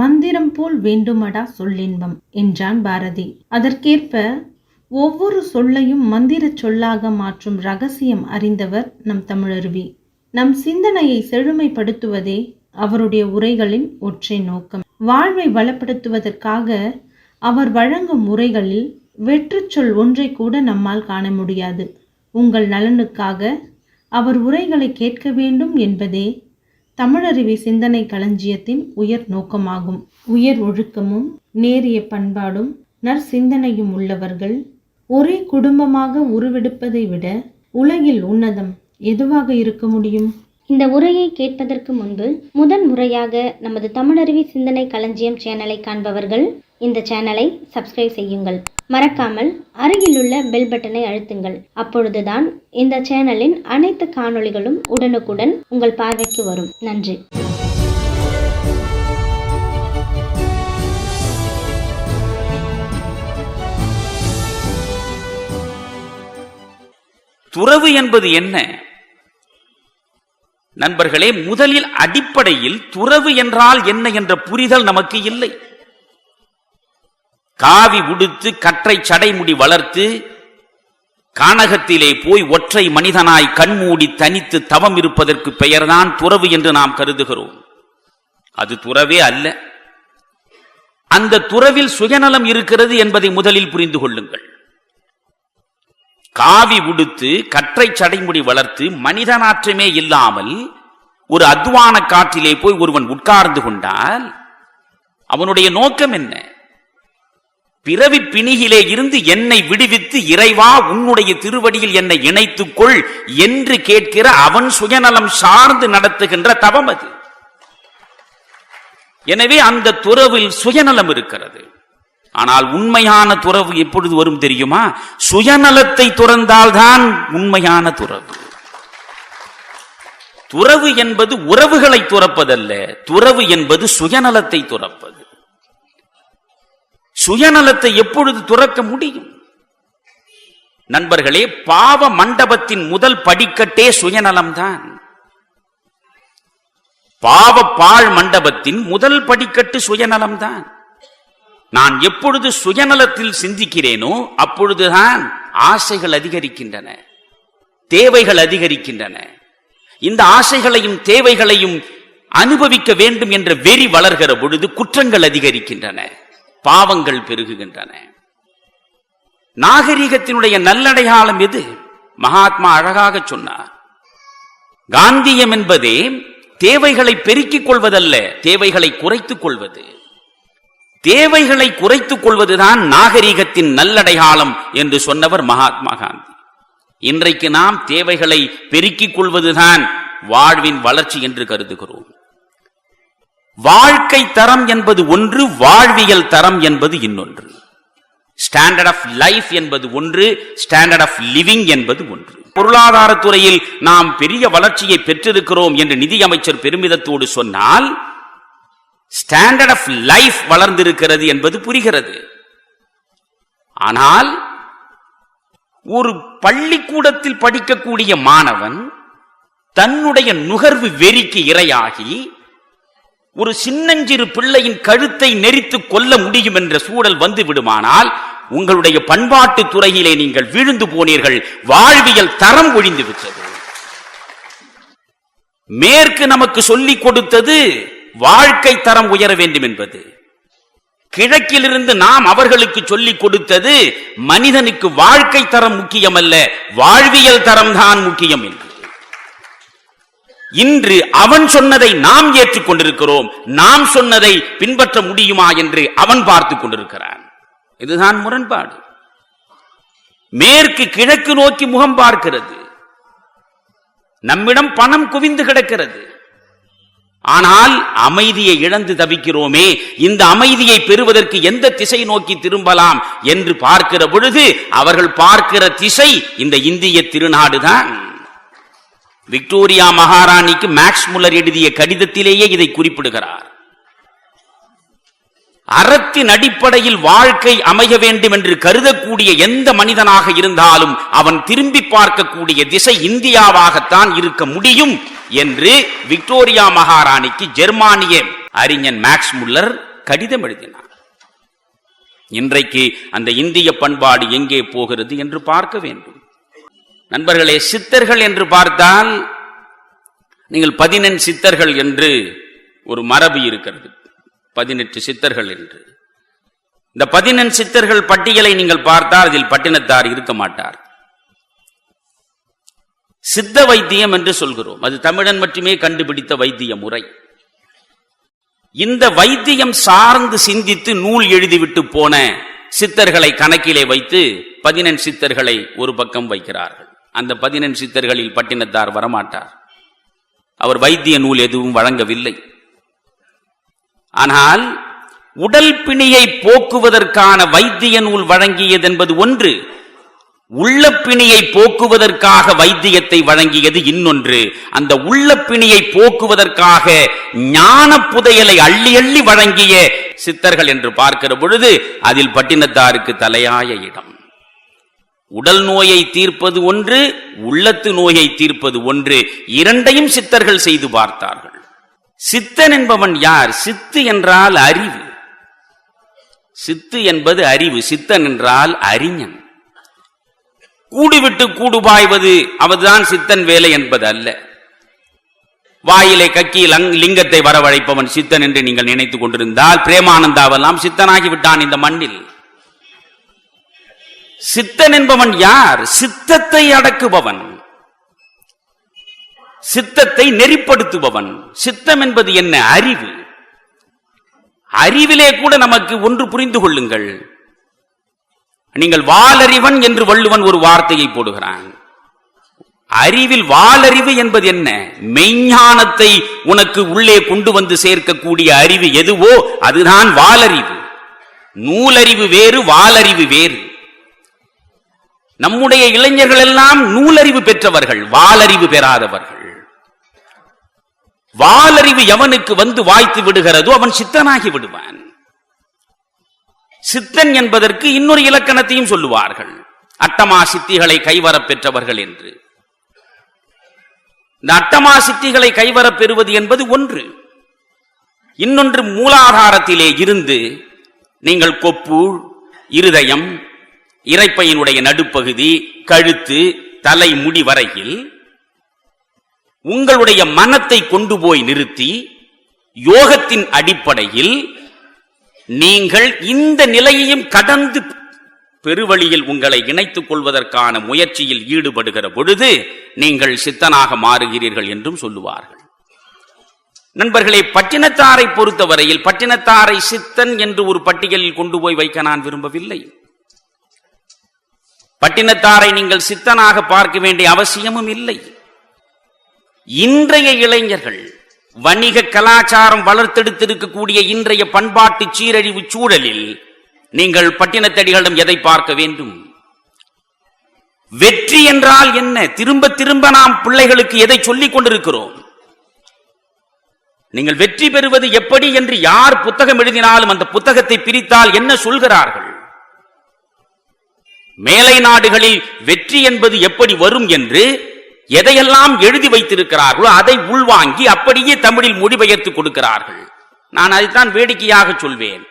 மந்திரம் போல் வேண்டுமடா சொல்லின்பம் என்றான் பாரதி. அதற்கேற்ப ஒவ்வொரு சொல்லையும் மந்திரச் சொல்லாக மாற்றும் ரகசியம் அறிந்தவர் நம் தமிழருவி. நம் சிந்தனையை செழுமைப்படுத்துவதே அவருடைய உரைகளின் ஒற்றை நோக்கம். வாழ்வை வளப்படுத்துவதற்காக அவர் வழங்கும் உரைகளில் வெற்றுச்சொல் ஒன்றை கூட நம்மால் காண முடியாது. உங்கள் நலனுக்காக அவர் உரைகளை கேட்க வேண்டும் என்பதே தமிழறிவை சிந்தனை களஞ்சியத்தின் உயர் நோக்கமாகும். உயர் ஒழுக்கமும் நேரிய பண்பாடும் நற்சிந்தனையும் உள்ளவர்கள் ஒரே குடும்பமாக உருவெடுப்பதை விட உலகில் உன்னதம் எதுவாக இருக்க முடியும்? இந்த உரையை கேட்பதற்கு முன்பு முதன் முறையாக நமது தமிழறிவி சிந்தனை களஞ்சியம் சேனலை காண்பவர்கள் இந்த சேனலை சப்ஸ்கிரைப் செய்யுங்கள். மறக்காமல் அருகிலுள்ள பெல் பட்டனை அழுத்துங்கள். அப்பொழுதுதான் இந்த சேனலின் அனைத்து காணொளிகளும் உடனுக்குடன் உங்கள் பார்வைக்கு வரும். நன்றி. துறவு என்பது என்ன? நண்பர்களே முதலில் அடிப்படையில் துறவு என்றால் என்ன என்ற புரிதல் நமக்கு இல்லை. காவி உடுத்து கற்றை சடைமுடி வளர்த்து கானகத்திலே போய் ஒற்றை மனிதனாய் கண்மூடி தனித்து தவம் இருப்பதற்கு பெயர்தான் துறவு என்று நாம் கருதுகிறோம். அது துறவே அல்ல. அந்த துறவில் சுயநலம் இருக்கிறது என்பதை முதலில் புரிந்து கொள்ளுங்கள். காவி உடுத்து கற்றை சடைமுடி வளர்த்து மனிதனாற்றமே இல்லாமல் ஒரு அத்வான காற்றிலே போய் ஒருவன் உட்கார்ந்து கொண்டால் அவனுடைய நோக்கம் என்ன? பிறவி பிணியிலே இருந்து என்னை விடுவித்து இறைவா உன்னுடைய திருவடியில் என்னை இணைத்துக் கொள் என்று கேட்கிற அவன் சுயநலம் சார்ந்து நடத்துகின்ற தவம் அது. எனவே அந்த துறவில் சுயநலம் இருக்கிறது. ஆனால் உண்மையான துறவு எப்பொழுது வரும் தெரியுமா? சுயநலத்தை துறந்தால்தான் உண்மையான துறவு. துறவு என்பது உறவுகளை துறப்பதல்ல துறவு என்பது சுயநலத்தை துறப்பது. சுயநலத்தை எப்பொழுது துறக்க முடியும்? நண்பர்களே பாவ மண்டபத்தின் முதல் படிக்கட்டே சுயநலம்தான். பாவ பாழ் மண்டபத்தின் முதல் படிக்கட்டு சுயநலம்தான். நான் எப்பொழுது சுயநலத்தில் சிந்திக்கிறேனோ அப்பொழுதுதான் ஆசைகள் அதிகரிக்கின்றன தேவைகள் அதிகரிக்கின்றன. இந்த ஆசைகளையும் தேவைகளையும் அனுபவிக்க வேண்டும் என்ற வெறி வளர்கிற பொழுது குற்றங்கள் அதிகரிக்கின்றன. பாவங்கள் பெருகுகின்றன. நாகரிகத்தினுடைய நல்லடையாளம் எது? மகாத்மா அழகாக சொன்னார். காந்தியம் என்பதே தேவைகளை பெருக்கிக் கொள்வதல்ல தேவைகளை குறைத்துக் கொள்வது. தேவைகளை குறைத்துக் கொள்வதுதான் நாகரிகத்தின் நல்லடையாளம் என்று சொன்னவர் மகாத்மா காந்தி. இன்றைக்கு நாம் தேவைகளை பெருக்கிக் கொள்வதுதான் வாழ்வின் வளர்ச்சி என்று கருதுகிறோம். வாழ்க்கை தரம் என்பது ஒன்று வாழ்வியல் தரம் என்பது இன்னொன்று. ஸ்டாண்டர்ட் ஆஃப் லைஃப் என்பது ஒன்று ஸ்டாண்டர்ட் ஆஃப் லிவிங் என்பது ஒன்று. பொருளாதாரத்துறையில் நாம் பெரிய வளர்ச்சியை பெற்றிருக்கிறோம் என்று நிதியமைச்சர் பெருமிதத்தோடு சொன்னால் ஸ்டாண்டர்ட் ஆஃப் லைஃப் வளர்ந்திருக்கிறது என்பது புரிகிறது. ஆனால் ஒரு பள்ளிக்கூடத்தில் படிக்கக்கூடிய மாணவன் தன்னுடைய நுகர்வு வெறிக்கு இரையாகி ஒரு சின்னஞ்சிறு பிள்ளையின் கழுத்தை நெரித்து கொல்ல முடியும் என்ற சூழல் வந்து விடுமானால் உங்களுடைய பண்பாட்டு துறையிலே நீங்கள் விழுந்து போனீர்கள் வாழ்வியல் தரம் ஒழிந்து விட்டது. மேற்கு நமக்கு சொல்லிக் கொடுத்தது வாழ்க்கை தரம் உயர வேண்டும் என்பது. கிழக்கிலிருந்து நாம் அவர்களுக்கு சொல்லிக் கொடுத்தது மனிதனுக்கு வாழ்க்கை தரம் முக்கியமல்ல வாழ்வியல் தரம் தான் முக்கியம் என்று. இன்று அவன் சொன்னதை நாம் ஏற்றுக் கொண்டிருக்கிறோம். நாம் சொன்னதை பின்பற்ற முடியுமா என்று அவன் பார்த்துக் கொண்டிருக்கிறான். இதுதான் முரண்பாடு. மேற்கு கிழக்கு நோக்கி முகம் பார்க்கிறது. நம்மிடம் பணம் குவிந்து கிடக்கிறது. ஆனால் அமைதியை இழந்து தவிக்கிறோமே. இந்த அமைதியை பெறுவதற்கு எந்த திசை நோக்கி திரும்பலாம் என்று பார்க்கிற பொழுது அவர்கள் பார்க்கிற திசை இந்த இந்திய திருநாடுதான். விக்டோரியா மகாராணிக்கு மேக்ஸ் முல்லர் எழுதிய கடிதத்திலேயே இதை குறிப்பிடுகிறார். அறத்தின் அடிப்படையில் வாழ்க்கை அமைய வேண்டும் என்று கருதக்கூடிய எந்த மனிதனாக இருந்தாலும் அவன் திரும்பி பார்க்கக்கூடிய திசை இந்தியாவாகத்தான் இருக்க முடியும் என்று விக்டோரியா மகாராணிக்கு ஜெர்மானிய அறிஞன் மேக்ஸ் முல்லர் கடிதம் எழுதினார். இன்றைக்கு அந்த இந்திய பண்பாடு எங்கே போகிறது என்று பார்க்க வேண்டும். நண்பர்களே சித்தர்கள் என்று பார்த்தால் நீங்கள் பதினெண் சித்தர்கள் என்று ஒரு மரபு இருக்கிறது. பதினெட்டு சித்தர்கள் என்று. இந்த பதினெண் சித்தர்கள் பட்டியலை நீங்கள் பார்த்தால் அதில் பட்டினத்தார் இருக்க மாட்டார். சித்த வைத்தியம் என்று சொல்கிறோம். அது தமிழன் மட்டுமே கண்டுபிடித்த வைத்திய முறை. இந்த வைத்தியம் சார்ந்து சிந்தித்து நூல் எழுதிவிட்டு போன சித்தர்களை கணக்கிலே வைத்து பதினெண் சித்தர்களை ஒரு பக்கம் வைக்கிறார்கள். அந்த பதினெண் சித்தர்களில் பட்டினத்தார் வரமாட்டார். அவர் வைத்திய நூல் எதுவும் வழங்கவில்லை. ஆனால் உடல் பிணியை போக்குவதற்கான வைத்திய நூல் வழங்கியது என்பது ஒன்று உள்ள பிணியை போக்குவதற்காக வைத்தியத்தை வழங்கியது இன்னொன்று அந்த உள்ள பிணியை போக்குவதற்காக ஞான புதையலை அள்ளி அள்ளி வழங்கிய சித்தர்கள் என்று பார்க்கிற பொழுது அதில் பட்டினத்தாருக்கு தலையாய இடம். உடல் நோயை தீர்ப்பது ஒன்று உள்ளத்து நோயை தீர்ப்பது ஒன்று. இரண்டையும் சித்தர்கள் செய்து பார்த்தார்கள். சித்தன் என்பவன் யார்? சித்து என்றால் அறிவு. சித்து என்பது அறிவு. சித்தன் என்றால் அறிஞன். கூடுவிட்டு கூடுபாய்வது கூடு சித்தன் வேலை என்பது அல்ல. வாயிலை கக்கி லிங்கத்தை வரவழைப்பவன் சித்தன் என்று நீங்கள் நினைத்துக் கொண்டிருந்தால் பிரேமானந்தாவெல்லாம் சித்தனாகி விட்டான் இந்த மண்ணில். சித்தன் என்பவன் யார்? சித்தத்தை அடக்குபவன். சித்தத்தை நெறிப்படுத்துபவன். சித்தம் என்பது என்ன? அறிவு. அறிவிலே கூட நமக்கு ஒன்று புரிந்து கொள்ளுங்கள். நீங்கள் வாலறிவன் என்று வள்ளுவன் ஒரு வார்த்தையை போடுகிறான். அறிவில் வாலறிவு என்பது என்ன? மெய்ஞானத்தை உனக்கு உள்ளே கொண்டு வந்து சேர்க்கக்கூடிய அறிவு எதுவோ அதுதான் வாலறிவு. நூலறிவு வேறு வாலறிவு வேறு. நம்முடைய இளைஞர்கள் எல்லாம் நூலறிவு பெற்றவர்கள் வாலறிவு பெறாதவர்கள். வாலறிவு எவனுக்கு வந்து வாய்த்து விடுகிறதோ அவன் சித்தனாகி விடுவான். சித்தன் என்பதற்கு இன்னொரு இலக்கணத்தையும் சொல்லுவார்கள். அட்டமா சித்திகளை கைவரப் பெற்றவர்கள் என்று. இந்த அட்டமா சித்திகளை கைவரப் பெறுவது என்பது ஒன்று. இன்னொன்று மூலாதாரத்திலே இருந்து நீங்கள் கொப்பு இருதயம் இறைப்பையினுடைய நடுப்பகுதி கழுத்து தலை முடி வரையில் உங்களுடைய மனத்தை கொண்டு போய் நிறுத்தி யோகத்தின் அடிப்படையில் நீங்கள் இந்த நிலையையும் கடந்து பெருவழியில் உங்களை இணைத்துக் கொள்வதற்கான முயற்சியில் ஈடுபடுகிற பொழுது நீங்கள் சித்தனாக மாறுகிறீர்கள் என்றும் சொல்லுவார்கள். நண்பர்களே பட்டினத்தாரை பொறுத்தவரையில் பட்டினத்தாரை சித்தன் என்று ஒரு பட்டியலில் கொண்டு போய் வைக்க நான் விரும்பவில்லை. பட்டினத்தாரை நீங்கள் சித்தனாக பார்க்க வேண்டிய அவசியமும் இல்லை. இன்றைய இளைஞர்கள் வணிக கலாச்சாரம் வளர்த்தெடுத்திருக்கக்கூடிய இன்றைய பண்பாட்டு சீரழிவு சூழலில் நீங்கள் பட்டினத்தடிகளிடம் எதை பார்க்க வேண்டும்? வெற்றி என்றால் என்ன? திரும்ப திரும்ப நாம் பிள்ளைகளுக்கு எதை சொல்லிக் கொண்டிருக்கிறோம்? நீங்கள் வெற்றி பெறுவது எப்படி என்று யார் புத்தகம் எழுதினாலும் அந்த புத்தகத்தை பிரித்தால் என்ன சொல்கிறார்கள்? மேலை நாடுகளில் வெற்றி என்பது எப்படி வரும் என்று எதையெல்லாம் எழுதி வைத்திருக்கிறார்களோ அதை உள்வாங்கி அப்படியே தமிழில் மொழிபெயர்த்து கொடுக்கிறார்கள். நான் அதைத்தான் வேடிக்கையாக சொல்வேன்.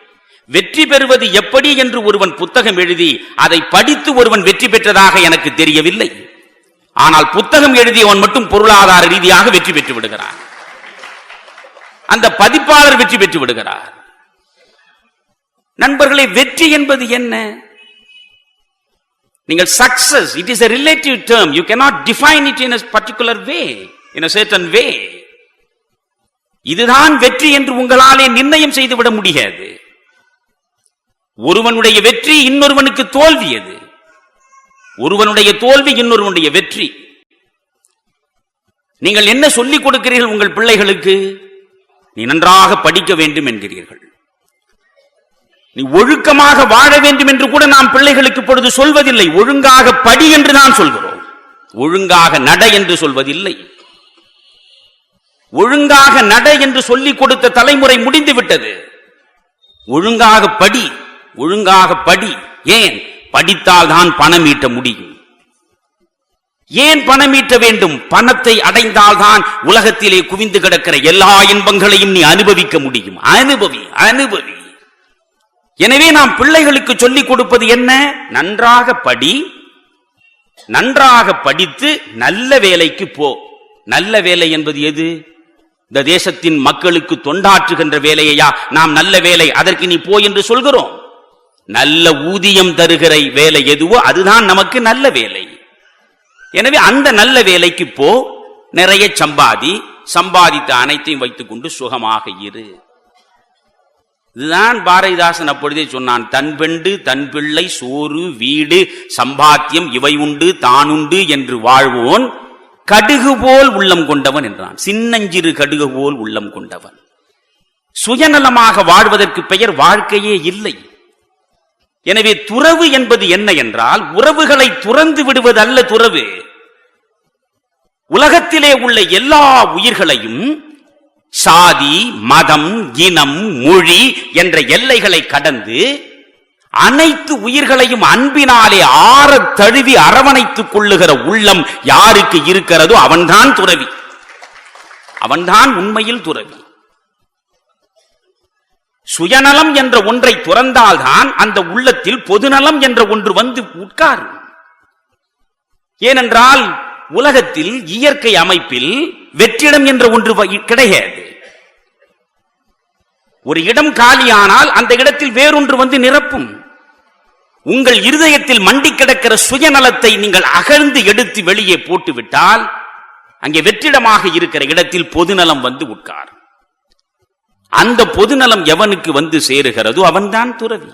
வெற்றி பெறுவது எப்படி என்று ஒருவன் புத்தகம் எழுதி அதை படித்து ஒருவன் வெற்றி பெற்றதாக எனக்கு தெரியவில்லை. ஆனால் புத்தகம் எழுதியவன் மட்டும் பொருளாதார ரீதியாக வெற்றி பெற்று விடுகிறான். அந்த பதிப்பாளர் வெற்றி பெற்று விடுகிறார். நண்பர்களை வெற்றி என்பது என்ன? நீங்கள் success it is a relative term you cannot define it in particular way in in way இதுதான் வெற்றி என்று உங்களாலே நிர்ணயம் செய்துவிட முடியாது. ஒருவனுடைய வெற்றி இன்னொருவனுக்கு தோல்வி அது ஒருவனுடைய தோல்வி இன்னொருவனுடைய வெற்றி. நீங்கள் என்ன சொல்லிக் கொடுக்கிறீர்கள் உங்கள் பிள்ளைகளுக்கு? நீ நன்றாக படிக்க வேண்டும் என்கிறீர்கள். நீ ஒழுக்கமாக வாழ வேண்டும் என்று கூட நாம் பிள்ளைகளுக்கு பொழுது சொல்வதில்லை. ஒழுங்காக படி என்று தான் சொல்கிறோம். ஒழுங்காக நட என்று சொல்வதில்லை. ஒழுங்காக நட என்று சொல்லிக் கொடுத்த தலைமுறை முடிந்து விட்டது. ஒழுங்காக படி ஒழுங்காக படி. ஏன்? படித்தால் தான் பணம் ஈட்ட முடியும். ஏன் பணம் ஈட்ட வேண்டும்? பணத்தை அடைந்தால்தான் உலகத்திலே குவிந்து கிடக்கிற எல்லா இன்பங்களையும் நீ அனுபவிக்க முடியும். அனுபவி அனுபவி. எனவே நாம் பிள்ளைகளுக்கு சொல்லிக் கொடுப்பது என்ன? நன்றாக படி நன்றாக படித்து நல்ல வேலைக்கு போ. நல்ல வேலை என்பது எது? இந்த தேசத்தின் மக்களுக்கு தொண்டாற்றுகின்ற வேலையா நாம் நல்ல வேலை அதற்கு நீ போ என்று சொல்கிறோம். நல்ல ஊதியம் தருகிற வேலை எதுவோ அதுதான் நமக்கு நல்ல வேலை. எனவே அந்த நல்ல வேலைக்கு போ. நிறைய சம்பாதி சம்பாதித்த அனைத்தையும் வைத்துக்கொண்டு சுகமாக இரு. இதுதான் பாரதிதாசன் அப்பொழுதே சொன்னான் தன் பெண்டு தன் பிள்ளை சோறு வீடு சம்பாத்தியம் இவை உண்டு தானுண்டு என்று வாழ்வோன் கடுகு போல் உள்ளம் கொண்டவன் என்றான். சின்னஞ்சிறு கடுகு போல் உள்ளம் கொண்டவன். சுயநலமாக வாழ்வதற்கு பெயர் வாழ்க்கையே இல்லை. எனவே துறவு என்பது என்ன என்றால் உறவுகளை துறந்து விடுவது அல்ல துறவு. உலகத்திலே உள்ள எல்லா உயிர்களையும் சாதி மதம் இனம் மொழி என்ற எல்லைகளை கடந்து அனைத்து உயிர்களையும் அன்பினாலே ஆற தழுவி அரவணைத்துக் கொள்ளுகிற உள்ளம் யாருக்கு இருக்கிறதோ அவன்தான் துறவி. அவன்தான் உண்மையில் துறவி. சுயநலம் என்ற ஒன்றை துறந்தால்தான் அந்த உள்ளத்தில் பொதுநலம் என்ற ஒன்று வந்து உட்காரும். ஏனென்றால் உலகத்தில் இயற்கை அமைப்பில் வெற்றிடம் என்ற ஒன்று கிடையாது. ஒரு இடம் காலியானால் அந்த இடத்தில் வேறொன்று வந்து நிரப்பும். உங்கள் இருதயத்தில் மண்டி கிடக்கிற சுயநலத்தை நீங்கள் அகழ்ந்து எடுத்து வெளியே போட்டுவிட்டால் அங்கே வெற்றிடமாக இருக்கிற இடத்தில் பொதுநலம் வந்து உட்கார் அந்த பொதுநலம் எவனுக்கு வந்து சேருகிறதோ அவன்தான் துறவி.